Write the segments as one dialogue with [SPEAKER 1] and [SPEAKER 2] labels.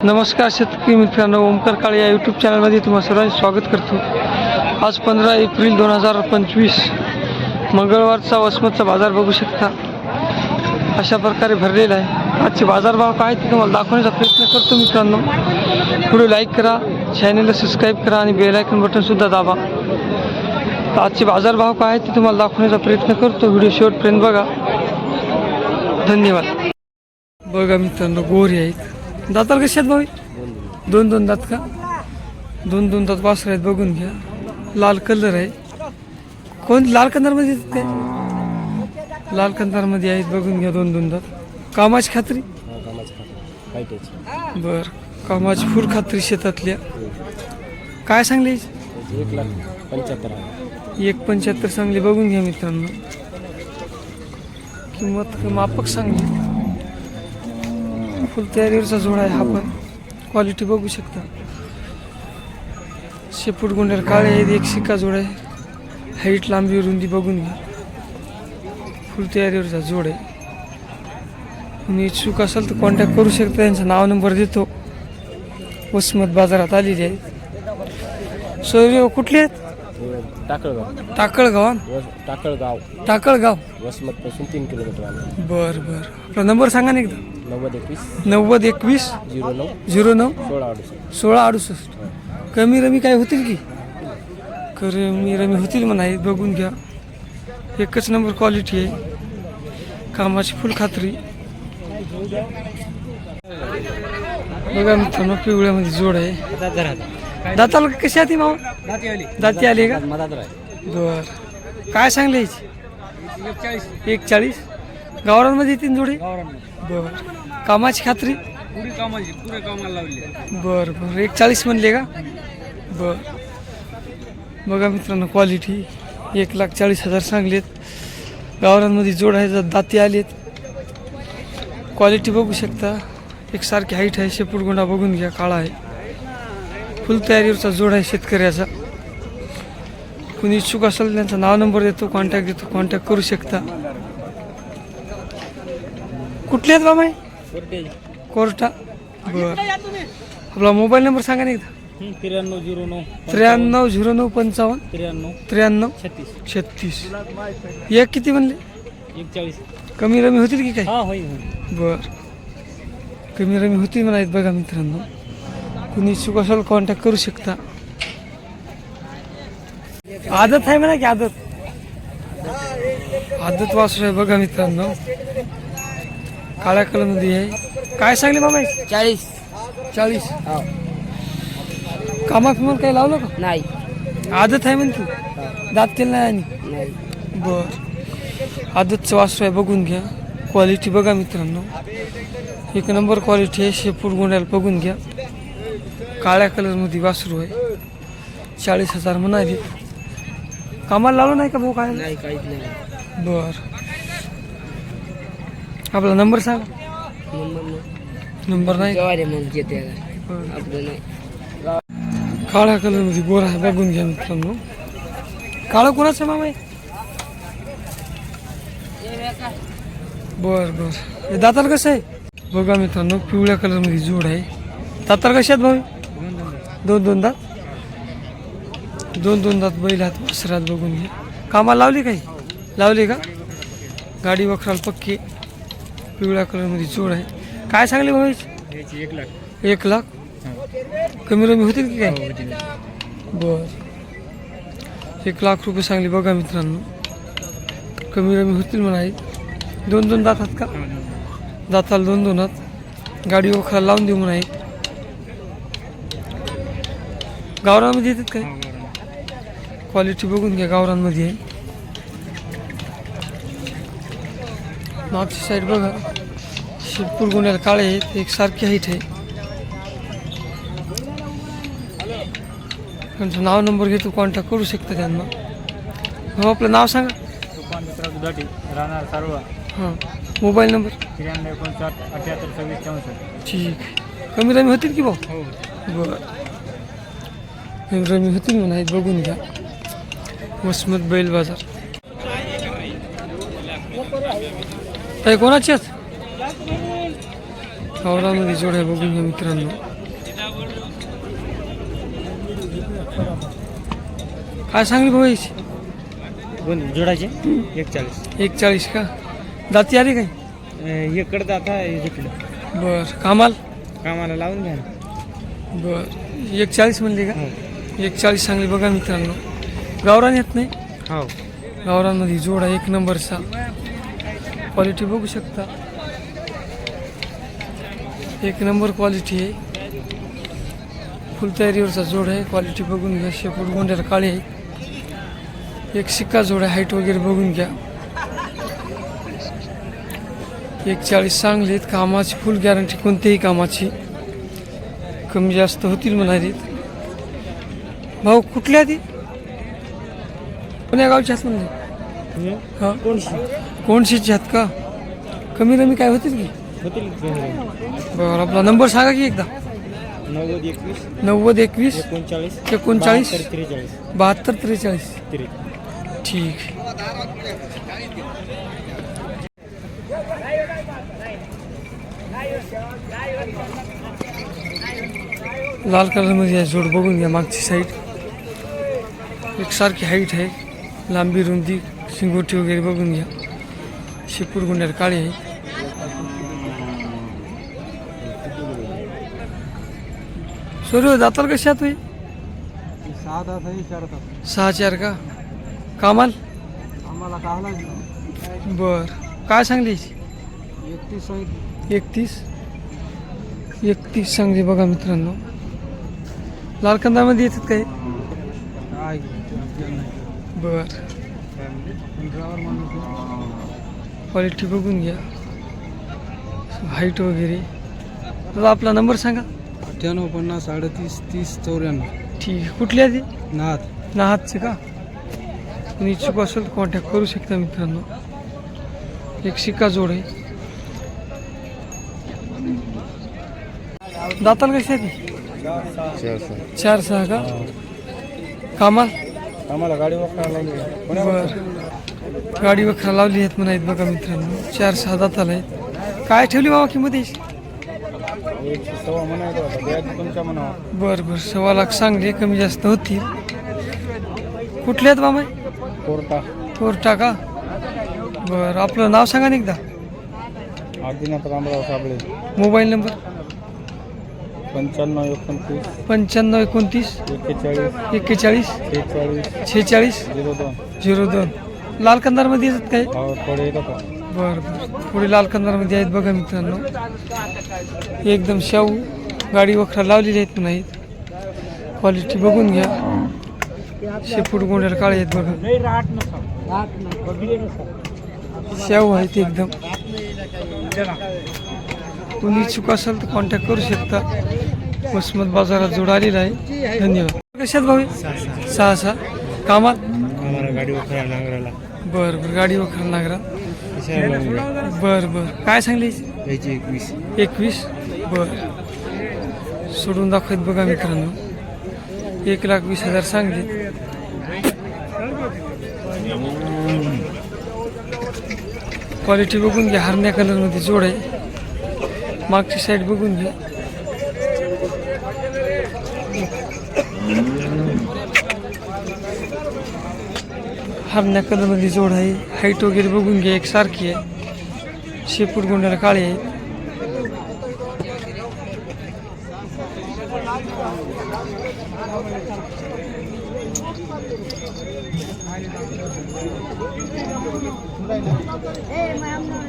[SPEAKER 1] नमस्कार शेतकरी मित्रांनो ओमकार काळे या यूट्यूब चॅनलमध्ये तुम्हा सर्वांचे स्वागत करतो. आज पंधरा एप्रिल दोन हजार पंचवीस मंगळवारचा वसमतचा बाजार बघू शकता. अशा प्रकारे भरलेला आहे. आजचे बाजारभाव काय ते तुम्हाला दाखवण्याचा प्रयत्न करतो मित्रांनो. व्हिडिओ लाईक करा चॅनलला सबस्क्राईब करा आणि बेलायकन बटनसुद्धा दाबा. आजचे बाजारभाव काय आहेत ते तुम्हाला दाखवण्याचा प्रयत्न करतो. व्हिडिओ शेवटपर्यंत बघा. धन्यवाद. बघा मित्रांनो गोरी आहेत. दाताल कशात भाऊ? दोन दोन दात का? दोन दोन दात वासर आहेत बघून घ्या. लाल कलर आहे. कोण? लाल कंदारमध्ये ते? लाल कंदारमध्ये आहेत बघून घ्या दोन दोन दात. कामाची खात्री? बर. कामाची फुल खात्री शेतातल्या. काय सांगले?
[SPEAKER 2] एक लाख पंच्याहत्तर
[SPEAKER 1] एक पंच्याहत्तर सांगली बघून घ्या मित्रांनो. किंमत मापक सांगली. फुल तयारीवरचा जोडा आहे हा पण. क्वालिटी बघू शकता. शेपूट गुंडर काळे आहेत एक शिक्का जोड आहे. हाईट लांबी रुंदी बघून घ्या. फुल तयारीवरचा जोड आहे. तुम्ही इच्छुक असाल तर कॉन्टॅक्ट करू शकता. त्यांचा नाव नंबर देतो. वसमत बाजारात आलेली आहे. सोयरे कुठले आहेत?
[SPEAKER 2] टाकळगाव.
[SPEAKER 1] टाकळगाव?
[SPEAKER 2] वस टाकळगाव.
[SPEAKER 1] टाकळगाव?
[SPEAKER 2] वसमतपासून तीन किलोमीटर आले
[SPEAKER 1] बर बर. आपला नंबर सांगा ना एकदा.
[SPEAKER 2] नव्वद एकवीस.
[SPEAKER 1] नव्वद एकवीस.
[SPEAKER 2] झिरो नऊ.
[SPEAKER 1] झिरो नऊ.
[SPEAKER 2] सोळा अडुसष्ट.
[SPEAKER 1] सोळा अडुसष्ट. कमी रमी काय होतील की? कमी रमी होतील म्हणा हे बघून घ्या. एकच नंबर क्वालिटी आहे. कामाची फुल खात्री. बघा मित्रांनो पिवळ्यामध्ये जोड आहे. दाताला. कशी आली मामा दाती आली का? बर. काय सांगले याची एक चाळीस गावरांमध्ये तीन जोडे? बर. कामाची खात्री?
[SPEAKER 3] पुरी कामाची पुऱ्या कामाला लावली.
[SPEAKER 1] बर बर. एक चाळीस म्हणले का? बर. बघा मित्रांनो क्वालिटी एक लाख चाळीस हजार सांगलेत. गावरांमध्ये जोड आहे दाती आलेत. क्वालिटी बघू शकता. एकसारखी हाईट आहे शेपूटगोंडा बघून घ्या काळा आहे. फुल तयारीवरचा जोड आहे शेतकऱ्याचा कुणी इच्छुक असेल त्यांचा नाव नंबर देतो कॉन्टॅक्ट देतो कॉन्टॅक्ट करू शकता. कुठले आहेत बाबा? कोर्टा. बर. आपला मोबाईल नंबर सांगा ना एकदा.
[SPEAKER 3] त्र्याण्णव झिरो नऊ
[SPEAKER 1] त्र्याण्णव झिरो नऊ पंचावन्न.
[SPEAKER 3] त्र्याण्णव.
[SPEAKER 1] त्र्याण्णव
[SPEAKER 3] छत्तीस.
[SPEAKER 1] छत्तीस. एक किती म्हणले? कमी रमी होतील की काय?
[SPEAKER 3] हा होईल होईल.
[SPEAKER 1] बर. कमी रमी होतील म्हणायत बघा मित्रांनो. कुणी इच्छुक असेल कॉन्टॅक्ट करू शकता. आदत आहे म्हणा की आदत? आदत वासरू आहे बघा मित्रांनो. काळ्या कलरमध्ये आहे. काय सांगले बाबा?
[SPEAKER 4] चाळीस.
[SPEAKER 1] चाळीस. कामात मग काही लावलं का?
[SPEAKER 4] नाही.
[SPEAKER 1] आदत आहे म्हण तू. दात केलं नाही आणि.
[SPEAKER 4] नाही.
[SPEAKER 1] बर. आदतचं वासरू आहे बघून घ्या. क्वालिटी बघा मित्रांनो. एक नंबर क्वालिटी आहे. शेपूट गोंड्याला बघून घ्या. काळ्या कलरमध्ये वासरू आहे. चाळीस हजार म्हणाले. कामाला लावलं नाही का भाऊ काय?
[SPEAKER 4] नाही काहीच नाही.
[SPEAKER 1] बर. आपला नंबर सांग.
[SPEAKER 4] नंबर नाही.
[SPEAKER 1] नंबर नाही?
[SPEAKER 4] जवारी मग येते
[SPEAKER 1] बरं.
[SPEAKER 4] आपलं नाही.
[SPEAKER 1] काळ्या कलरमध्ये गोरा आहे बघून घ्या मित्रांनो. काळं कोणाचं मामा आहे बर बर. हे दाताल कसं आहे? बघा मित्रांनो पिवळ्या कलरमध्ये जोड आहे. दाताल कसे आहेत भाऊ? दोन दोन दात? दोन दोन दात बैल हात वासरात बघून घे. कामाला लावली काही? लावली का? गाडी वखराला पक्की. पिवळ्या कलरमध्ये जोड आहे. काय सांगले भाऊ
[SPEAKER 3] एक लाख.
[SPEAKER 1] एक लाख कमी रमी होतील की काय? बर. एक लाख रुपये सांगले बघा मित्रांनो. कमी रमी होतील म्हणा दोन दोन दातात का? दाताला दोन दोन हात. गाडी वखरा लावून देऊ म्हणा गावरामध्ये येतात काय? क्वालिटी बघून घ्या गावरांमध्ये मागची साईड बघा. शिरपूर गुन्ह्याला काळे आहेत एक सारखी हाईट आहे. त्यांचं नाव नंबर घेतो कॉन्टॅक्ट करू शकता त्यांना. हो आपलं नाव सांगा.
[SPEAKER 3] दुधाटी राहणार सारोळा.
[SPEAKER 1] हां मोबाईल नंबर
[SPEAKER 3] त्र्याण्णव एकोणसाठ अठ्याहत्तर सव्वीस चौसष्ट.
[SPEAKER 1] ठीक. कमी रमी होतील की भाऊ?
[SPEAKER 3] हो.
[SPEAKER 1] बरं. कमी रमी होतील म्हणा बघून घ्या. वसमत बैल बाजार. काही कोणाचे आहेत? गावरामध्ये जोड आहे बघून घ्या मित्रांनो. काय सांगली भाऊ याची?
[SPEAKER 3] दोन जोडाचे एक चाळीस
[SPEAKER 1] एक चाळीस का? दाती आली काय?
[SPEAKER 3] इकडं आता जिकडं
[SPEAKER 1] बर. कामाल?
[SPEAKER 3] कामाला लावून घ्या
[SPEAKER 1] बर. एक चाळीस म्हणली का? एक चाळीस सांगली बघा मित्रांनो. गावरान येत नाही?
[SPEAKER 3] हो.
[SPEAKER 1] गावरांमध्ये जोड एक नंबरचा क्वालिटी बघू शकता. एक नंबर क्वालिटी आहे. फुल तयारीवरचा जोड आहे. क्वालिटी बघून घ्या. शेपूट गोंड्याला काळे आहे. एक शिक्का जोड आहे हाईट वगैरे बघून घ्या. एक चाळीस चांगले आहेत. कामाची फुल गॅरंटी कोणत्याही कामाची. कमी जास्त होतील म्हणालीत. भाऊ कुठल्या ती कोण्या गावच्या आहात म्हणजे? हा. कोणशीचे आहात का? कमी कमी काय होतील की
[SPEAKER 3] होतील
[SPEAKER 1] बरं आपला नंबर सांगा की एकदा.
[SPEAKER 3] नव्वद एकवीस
[SPEAKER 1] नव्वद एकवीस
[SPEAKER 3] एकोणचाळीस
[SPEAKER 1] एकोणचाळीस
[SPEAKER 3] बहात्तर, त्रेचाळीस.
[SPEAKER 1] बहात्तर त्रेचाळीस. ठीक. लाल कलरमध्ये आहे जोड बघून घ्या मागची साईड एकसारखी हाईट आहे. लांबी रुंदी शिंगोटी वगैरे बघून घ्या. शिपूर गुंड्याला काळे. आहे सूर्य जाताल कशा तुम्ही
[SPEAKER 3] सहा तास चार
[SPEAKER 1] सहा चार का? कामाल?
[SPEAKER 3] आम्हाला काहला
[SPEAKER 1] बर. काय सांगली
[SPEAKER 3] एकतीस.
[SPEAKER 1] एकतीस एकतीस सांगली बघा मित्रांनो. लालकंदामध्ये येतात काही
[SPEAKER 3] काय?
[SPEAKER 1] बर. क्वालिटी बघून घ्या. हाईट वगैरे. दादा आपला नंबर सांगा.
[SPEAKER 3] अठ्ठ्याण्णव पन्नास अडतीस तीस चौऱ्याण्णव.
[SPEAKER 1] ठीक आहे. कुठली आहे ती
[SPEAKER 3] नाथ
[SPEAKER 1] नाहातचे का? कोणी इच्छुक असेल तर कॉन्टॅक्ट करू शकता मित्रांनो. एक शिक्का जोड आहे. दाताल कशी आहे ती? चार सहा का? कामाल?
[SPEAKER 3] आम्हाला गाडी वापरायला
[SPEAKER 1] बर. गाडी वखरा लावली आहेत म्हणा बघा मित्रांनो. चार सहा दाताला आहेत काय ठेवली बाबा किंमत
[SPEAKER 3] होता.
[SPEAKER 1] बर बर. सव्वा लाख चांगले कमी जास्त होतील. कुठले आहेत बाबा
[SPEAKER 3] कोर्टा.
[SPEAKER 1] तोर टाका बर आपलं नाव सांगा ना एकदा.
[SPEAKER 3] आदिनाथ रामराव साबळे.
[SPEAKER 1] Mobile number?
[SPEAKER 3] पंच्याण्णव एकोणतीस.
[SPEAKER 1] पंच्याण्णव एकोणतीस.
[SPEAKER 3] एक्केचाळीस.
[SPEAKER 1] एक्केचाळीस.
[SPEAKER 3] शेहेचाळीस.
[SPEAKER 1] शेहेचाळीस.
[SPEAKER 3] झिरो दोन.
[SPEAKER 1] झिरो दोन. लाल कंदारमध्ये येतात काय?
[SPEAKER 3] हो थोडे येतात
[SPEAKER 1] बरं बरं. पुढे लाल कंदारमध्ये आहेत बघा मित्रांनो. एकदम शाहू गाडी वखरा लावलेली आहेत पण आहेत क्वालिटी बघून घ्या. शेपूट गोंड्याला काळे आहेत बघा. शाहू आहेत एकदम. कोणी इच्छुक असेल तर कॉन्टॅक्ट करू शकता. वसमत बाजारात जोड आलेला आहे. धन्यवाद. कशात भाऊ? सहा सहा. कामात?
[SPEAKER 3] गाडी वापरायला नांगराला
[SPEAKER 1] बरं बरं. गाडी वखरा नागरा बरं बरं. काय सांगली
[SPEAKER 3] एकवीस.
[SPEAKER 1] एकवीस? बर. सोडून दाखवत बघा मित्रांनो. एक लाख वीस हजार सांगले. क्वालिटी बघून घ्या. हरण्या कलरमध्ये जोड आहे. मागची साईड बघून घ्या हरण्या कलरमधली जोड आहे. हाईट वगैरे बघून घ्या एकसारखी आहे. शेपूट गोंड्याला काळे आहे mom.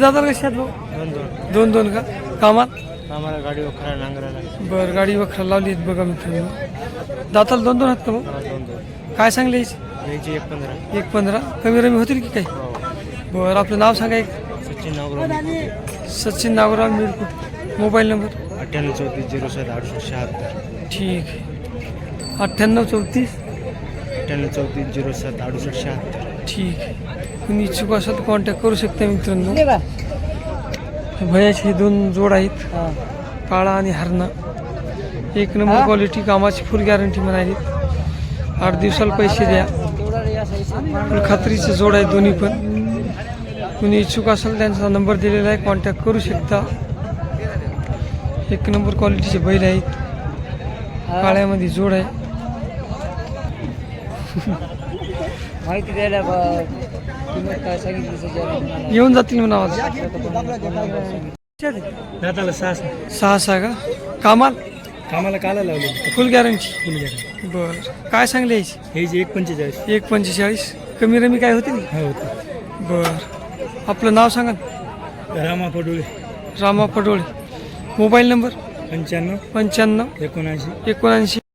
[SPEAKER 1] दादा कसे आहेत भाऊ?
[SPEAKER 3] दोन दोन.
[SPEAKER 1] दोन दोन का? कामात?
[SPEAKER 3] आम्हाला गाडी वापरायला नांगराला
[SPEAKER 1] बरं गाडी वखरा लावली आहेत बघा मित्रांनो. दाताला दोन दोन आहेत का भाऊ?
[SPEAKER 3] दोन दोन.
[SPEAKER 1] काय सांगले याची?
[SPEAKER 3] याची एक पंधरा.
[SPEAKER 1] एक पंधरा? कमी रमी होतील की काय? बरं आपलं नाव सांगा एक.
[SPEAKER 3] सचिन नावराव
[SPEAKER 1] सचिन नागराव मिरकुट. Mobile number?
[SPEAKER 3] अठ्ठ्याण्णव चौतीस झिरो सात आठशे शहात्तर.
[SPEAKER 1] ठीक आहे अठ्ठ्याण्णव चौतीस?
[SPEAKER 3] अठ्ठ्याण्णव चौतीस झिरो सात अडुसष्ट शहात्तर.
[SPEAKER 1] ठीक आहे तुम्ही इच्छुक असाल तर कॉन्टॅक्ट करू शकता मित्रांनो. भयाचे हे दोन जोड आहेत. काळा आणि हरणा. एक नंबर क्वालिटी कामाची फुल गॅरंटी म्हणाली आठ दिवसाला पैसे द्या. फुल खात्रीचे जोड आहेत दोन्ही पण. कुणी इच्छुक असेल त्यांचा नंबर दिलेला आहे कॉन्टॅक्ट करू शकता. एक नंबर क्वालिटीचे बैल आहेत. काळ्यामध्ये जोड आहे.
[SPEAKER 4] माहिती द्यायला किंमत काय सांगितली सध्या
[SPEAKER 1] येऊन जातील म्हणा
[SPEAKER 3] सहा
[SPEAKER 1] सहा. सहा का? कामाल?
[SPEAKER 3] कामाला काला लावले.
[SPEAKER 1] फुल गॅरंटी बर. काय सांगले याची?
[SPEAKER 3] हे जे एक पंचेचाळीस.
[SPEAKER 1] एक पंचेचाळीस. कमी रमी काय होते ना
[SPEAKER 3] हो होतं
[SPEAKER 1] बर. आपलं नाव सांगा.
[SPEAKER 3] Rama Padole
[SPEAKER 1] Rama Padole mobile number?
[SPEAKER 3] पंच्याण्णव
[SPEAKER 1] पंच्याण्णव
[SPEAKER 3] एकोणऐंशी.
[SPEAKER 1] एकोणऐंशी.